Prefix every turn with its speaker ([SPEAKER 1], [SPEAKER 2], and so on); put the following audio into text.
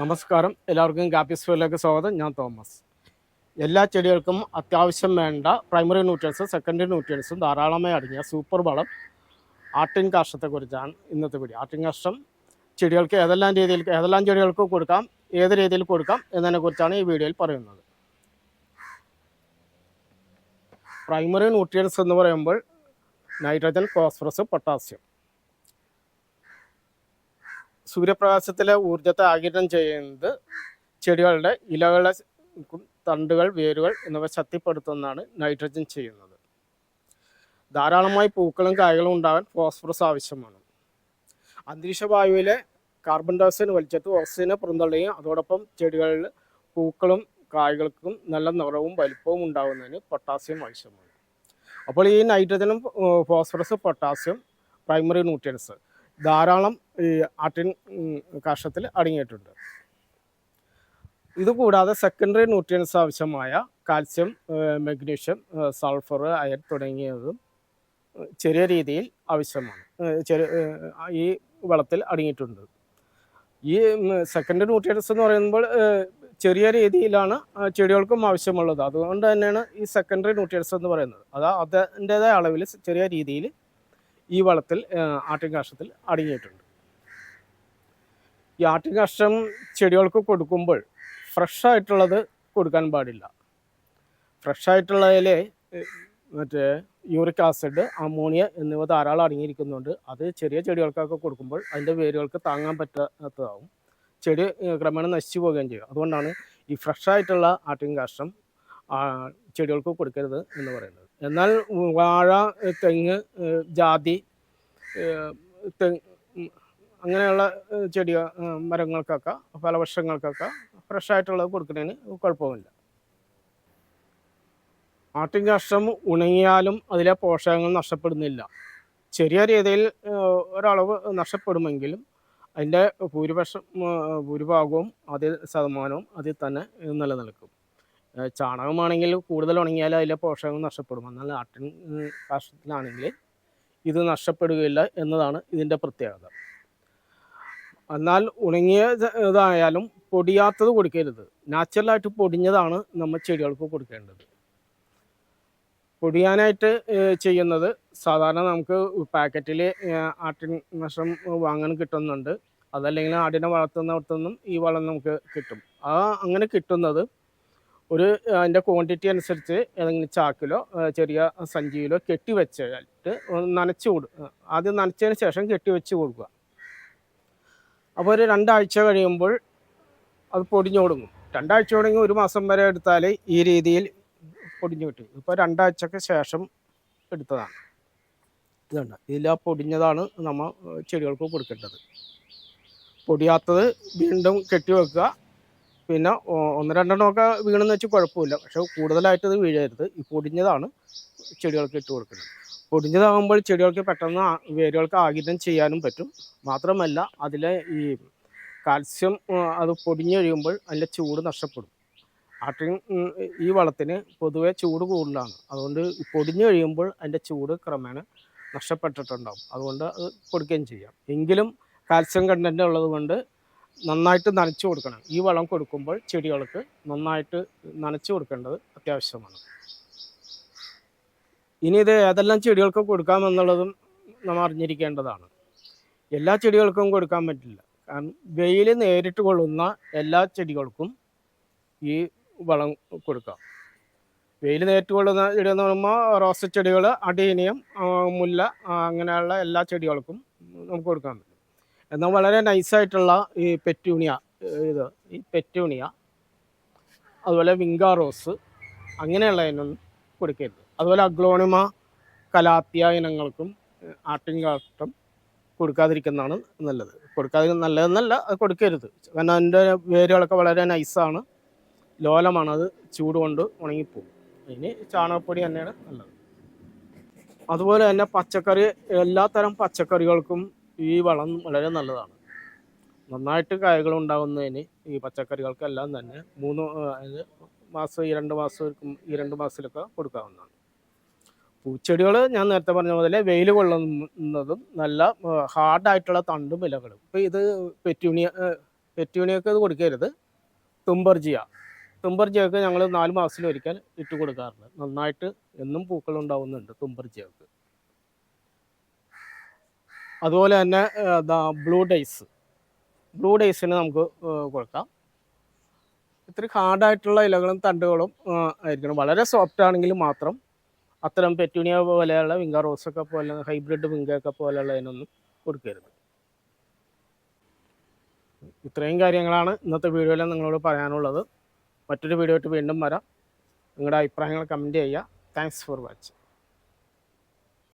[SPEAKER 1] നമസ്കാരം. എല്ലാവർക്കും കാപ്പി ഫീൽഡിലേക്ക് സ്വാഗതം. ഞാൻ തോമസ്. എല്ലാ ചെടികൾക്കും അത്യാവശ്യം വേണ്ട പ്രൈമറി ന്യൂട്രിയൻസും സെക്കൻഡറി ന്യൂട്രിയൻസും ധാരാളമായി അടങ്ങിയ സൂപ്പർ വളം ആട്ടിൻ കാഷ്ടത്തെക്കുറിച്ചാണ് ഇന്നത്തെ വീഡിയോ ആട്ടിൻ കാഷ്ടം ചെടികൾക്ക് ഏതെല്ലാം രീതിയിൽ ഏതെല്ലാം ചെടികൾക്ക് കൊടുക്കാം ഏത് രീതിയിൽ കൊടുക്കാം എന്നതിനെക്കുറിച്ചാണ് ഈ വീഡിയോയിൽ പറയുന്നത്. പ്രൈമറി ന്യൂട്രിയൻസ് എന്ന് പറയുമ്പോൾ നൈട്രജൻ ഫോസ്ഫറസ് പൊട്ടാസ്യം സൂര്യപ്രകാശത്തിലെ ഊർജത്തെ ആകിരണം ചെയ്യുന്നത് ചെടികളുടെ ഇലകളെ തണ്ടുകൾ വേരുകൾ എന്നിവ ശക്തിപ്പെടുത്തുന്നതാണ് നൈട്രജൻ ചെയ്യുന്നത്. ധാരാളമായി പൂക്കളും കായകളും ഉണ്ടാകാൻ ഫോസ്ഫറസ് ആവശ്യമാണ്. അന്തരീക്ഷ വായുവിലെ കാർബൺ ഡയോക്സൈഡ് വലിച്ചിട്ട് ഓക്സിജനെ പുറന്തള്ളുകയും അതോടൊപ്പം ചെടികളിൽ പൂക്കളും കായ്കൾക്കും നല്ല നിറവും വലിപ്പവും ഉണ്ടാകുന്നതിന് പൊട്ടാസ്യം ആവശ്യമാണ്. അപ്പോൾ ഈ നൈട്രജനും ഫോസ്ഫറസ് പൊട്ടാസ്യം പ്രൈമറി ന്യൂട്രിയൻസ് ധാരാളം ഈ ആട്ടിൻ കാഷ്ടത്തിൽ അടങ്ങിയിട്ടുണ്ട്. ഇതുകൂടാതെ സെക്കൻഡറി ന്യൂട്രിയൻസ് ആവശ്യമായ കാൽസ്യം മഗ്നീഷ്യം സൾഫർ അയൺ തുടങ്ങിയതും ചെറിയ രീതിയിൽ ആവശ്യമാണ്. ചെറിയ ഈ വളത്തിൽ അടങ്ങിയിട്ടുണ്ട്. ഈ സെക്കൻഡറി ന്യൂട്രിയൻസ് എന്ന് പറയുമ്പോൾ ചെറിയ രീതിയിലാണ് ചെടികൾക്കും ആവശ്യമുള്ളത്. അതുകൊണ്ട് തന്നെയാണ് ഈ സെക്കൻഡറി ന്യൂട്രിയൻസ് എന്ന് പറയുന്നത്. അത് അതിന്റെതായ അളവിൽ ചെറിയ രീതിയിൽ ഈ വളത്തിൽ ആട്ടിൻകാഷ്ടത്തിൽ അടങ്ങിയിട്ടുണ്ട്. ഈ ആട്ടിൻകാഷ്ടം ചെടികൾക്ക് കൊടുക്കുമ്പോൾ ഫ്രഷ് ആയിട്ടുള്ളത് കൊടുക്കാൻ പാടില്ല. ഫ്രഷ് ആയിട്ടുള്ളതിലെ മറ്റേ യൂറിക് ആസിഡ് അമോണിയ എന്നിവ ധാരാളം അടങ്ങിയിരിക്കുന്നുണ്ട്. അത് ചെറിയ ചെടികൾക്കൊക്കെ കൊടുക്കുമ്പോൾ അതിന്റെ വേരുകൾക്ക് താങ്ങാൻ പറ്റാത്തതാവും. ചെടി ക്രമേണ നശിച്ചു പോവുകയും ചെയ്യും. അതുകൊണ്ടാണ് ഈ ഫ്രഷായിട്ടുള്ള ആട്ടിൻകാഷ്ടം ചെടികൾക്ക് കൊടുക്കരുത് എന്ന് പറയുന്നത്. എന്നാൽ വാഴ തെങ്ങ് ജാതി അങ്ങനെയുള്ള ചെടിയ മരങ്ങൾക്കൊക്കെ ഫലവൃക്ഷങ്ങൾക്കൊക്കെ ഫ്രഷ് ആയിട്ടുള്ളത് കൊടുക്കുന്നതിന് കുഴപ്പമില്ല. ആട്ടിൻ കാഷ്ടം ഉണങ്ങിയാലും അതിലെ പോഷകങ്ങൾ നഷ്ടപ്പെടുന്നില്ല. ചെറിയ രീതിയിൽ ഒരളവ് നഷ്ടപ്പെടുമെങ്കിലും അതിന്റെ ഭൂരിപക്ഷം ഭൂരിഭാഗവും അതിൽ ശതമാനവും അതിൽ തന്നെ നിലനിൽക്കും. ചാണകമാണെങ്കിൽ കൂടുതൽ ഉണങ്ങിയാൽ അതിലെ പോഷകം നഷ്ടപ്പെടും. എന്നാൽ ആട്ടിൻ കാഷ്ടത്തിലാണെങ്കിൽ ഇത് നഷ്ടപ്പെടുകയില്ല എന്നതാണ് ഇതിന്റെ പ്രത്യേകത. എന്നാൽ ഉണങ്ങിയ ഇത് ഇതായാലും പൊടിയാത്തത് കൊടുക്കരുത്. നാച്ചുറലായിട്ട് പൊടിഞ്ഞതാണ് നമ്മൾ ചെടികൾക്ക് കൊടുക്കേണ്ടത്. പൊടിയാനായിട്ട് ചെയ്യുന്നത് സാധാരണ നമുക്ക് പാക്കറ്റിൽ ആട്ടിൻ നഷ്ടം വാങ്ങാൻ കിട്ടുന്നുണ്ട്. അതല്ലെങ്കിൽ ആടിനെ വളർത്തുന്നിടത്തുനിന്നും ഈ വളം നമുക്ക് കിട്ടും. ആ അങ്ങനെ കിട്ടുന്നത് ഒരു അതിന്റെ ക്വാണ്ടിറ്റി അനുസരിച്ച് ഏതെങ്കിലും ചാക്കിലോ ചെറിയ സഞ്ചിയിലോ കെട്ടി വെച്ചിട്ട് നനച്ചു നനച്ച് കൊടു ആദ്യം നനച്ചതിന് ശേഷം കെട്ടി വെച്ച് കൊടുക്കുക. അപ്പോൾ ഒരു രണ്ടാഴ്ച കഴിയുമ്പോൾ അത് പൊടിഞ്ഞു കൊടുക്കും രണ്ടാഴ്ച തുടങ്ങി ഒരു മാസം വരെ എടുത്താൽ ഈ രീതിയിൽ പൊടിഞ്ഞു കിട്ടും. ഇപ്പോൾ രണ്ടാഴ്ചക്ക് ശേഷം എടുത്തതാണ്. ഇതുണ്ട്. ഇതിൽ ആ പൊടിഞ്ഞതാണ് നമ്മൾ ചെടികൾക്ക് കൊടുക്കേണ്ടത്. പൊടിയാത്തത് വീണ്ടും കെട്ടി വെക്കുക. പിന്നെ ഒന്ന് രണ്ടെണ്ണമൊക്കെ വീണെന്ന് വെച്ച് കുഴപ്പമില്ല. പക്ഷെ കൂടുതലായിട്ട് ഇത് വീഴരുത്. ഈ പൊടിഞ്ഞതാണ് ചെടികൾക്ക് ഇട്ട് കൊടുക്കുന്നത്. പൊടിഞ്ഞതാകുമ്പോൾ ചെടികൾക്ക് പെട്ടെന്ന് വേരുകൾക്ക് ആഗിരണം ചെയ്യാനും പറ്റും. മാത്രമല്ല അതിലെ ഈ കാൽസ്യം അത് പൊടിഞ്ഞു കഴിയുമ്പോൾ അതിന്റെ ചൂട് നഷ്ടപ്പെടും. ആട്ടിൻ ഈ വളത്തിന് പൊതുവെ ചൂട് കൂടുതലാണ്. അതുകൊണ്ട് പൊടിഞ്ഞു കഴിയുമ്പോൾ അതിന്റെ ചൂട് ക്രമേണ നഷ്ടപ്പെട്ടിട്ടുണ്ടാകും അതുകൊണ്ട് അത് കൊടുക്കുകയും ചെയ്യാം. എങ്കിലും കാൽസ്യം കണ്ടന്റ് ഉള്ളത് കൊണ്ട് നന്നായിട്ട് നനച്ചു കൊടുക്കണം. ഈ വളം കൊടുക്കുമ്പോൾ ചെടികൾക്ക് നന്നായിട്ട് നനച്ചു കൊടുക്കേണ്ടത് അത്യാവശ്യമാണ്. ഇനി ഇത് ഏതെല്ലാം ചെടികൾക്ക് കൊടുക്കാമെന്നുള്ളതും നമ്മൾ അറിഞ്ഞിരിക്കേണ്ടതാണ്. എല്ലാ ചെടികൾക്കും കൊടുക്കാൻ പറ്റില്ല. കാരണം വെയിൽ നേരിട്ട് കൊള്ളുന്ന എല്ലാ ചെടികൾക്കും ഈ വളം കൊടുക്കാം. വെയിൽ നേരിട്ട് കൊള്ളുന്ന ചെടി എന്ന് പറയുമ്പോൾ റോസ് ചെടികൾ അടീനിയം മുല്ല അങ്ങനെയുള്ള എല്ലാ ചെടികൾക്കും നമുക്ക് കൊടുക്കാൻ പറ്റും. എന്നാൽ വളരെ നൈസായിട്ടുള്ള ഈ പെറ്റൂണിയ ഇത് ഈ പെറ്റൂണിയ അതുപോലെ വിങ്കാറോസ് റോസ് ഇനം കൊടുക്കരുത്. അതുപോലെ അഗ്ലോണിമ കലാത്തിയ ഇനങ്ങൾക്കും ആട്ടിൻകാട്ടം കൊടുക്കാതിരിക്കുന്നതാണ് നല്ലത്. കൊടുക്കാതിരിക്കുന്ന നല്ലതെന്നല്ല അത് കൊടുക്കരുത്. കാരണം അതിന്റെ വേരുകളൊക്കെ വളരെ നൈസാണ് ലോലമാണ് അത് ചൂട് കൊണ്ട് ഉണങ്ങിപ്പോകും അതിന് ചാണകപ്പൊടി തന്നെയാണ് നല്ലത്. അതുപോലെ തന്നെ പച്ചക്കറി എല്ലാത്തരം പച്ചക്കറികൾക്കും ഈ വളം വളരെ നല്ലതാണ്. നന്നായിട്ട് കായകൾ ഉണ്ടാകുന്നതിന് ഈ പച്ചക്കറികൾക്കെല്ലാം തന്നെ മൂന്ന് അതായത് മാസം ഈ രണ്ട് മാസം ഈ രണ്ട് മാസത്തിലൊക്കെ കൊടുക്കാവുന്നതാണ്. പൂച്ചെടികൾ ഞാൻ നേരത്തെ പറഞ്ഞ പോലെ വെയിൽ കൊള്ളുന്നതും നല്ല ഹാർഡായിട്ടുള്ള തണ്ടും ഇലകളും. ഇപ്പോൾ ഇത് പെറ്റ്യൂണിയ പെറ്റ്യൂണിയൊക്കെ ഇത് കൊടുക്കരുത്. തുമ്പർജിയ തുമ്പർജിയൊക്കെ ഞങ്ങൾ നാല് മാസത്തിലൊരിക്കൽ ഇട്ട് കൊടുക്കാറുണ്ട്. നന്നായിട്ട് എന്നും പൂക്കൾ ഉണ്ടാവുന്നുണ്ട് തുമ്പർജിയൊക്കെ അതുപോലെ തന്നെ ബ്ലൂ ഡേയ്സ്. ബ്ലൂ ഡേയ്സിന് നമുക്ക് കൊടുക്കാം. ഇത്തിരി ഹാർഡായിട്ടുള്ള ഇലകളും തണ്ടുകളും ആയിരിക്കണം. വളരെ സോഫ്റ്റ് ആണെങ്കിൽ മാത്രം അത്തരം പെറ്റൂണിയ പോലെയുള്ള വിങ്ക റോസൊക്കെ പോലെ ഹൈബ്രിഡ് വിങ്കയൊക്കെ പോലെയുള്ളതിനൊന്നും കൊടുക്കരുത്. ഇത്രയും കാര്യങ്ങളാണ് ഇന്നത്തെ വീഡിയോയിൽ നിങ്ങളോട് പറയാനുള്ളത്. മറ്റൊരു വീഡിയോ ആയിട്ട് വീണ്ടും വരാം. നിങ്ങളുടെ അഭിപ്രായങ്ങൾ കമന്റ് ചെയ്യുക. Thanks for watching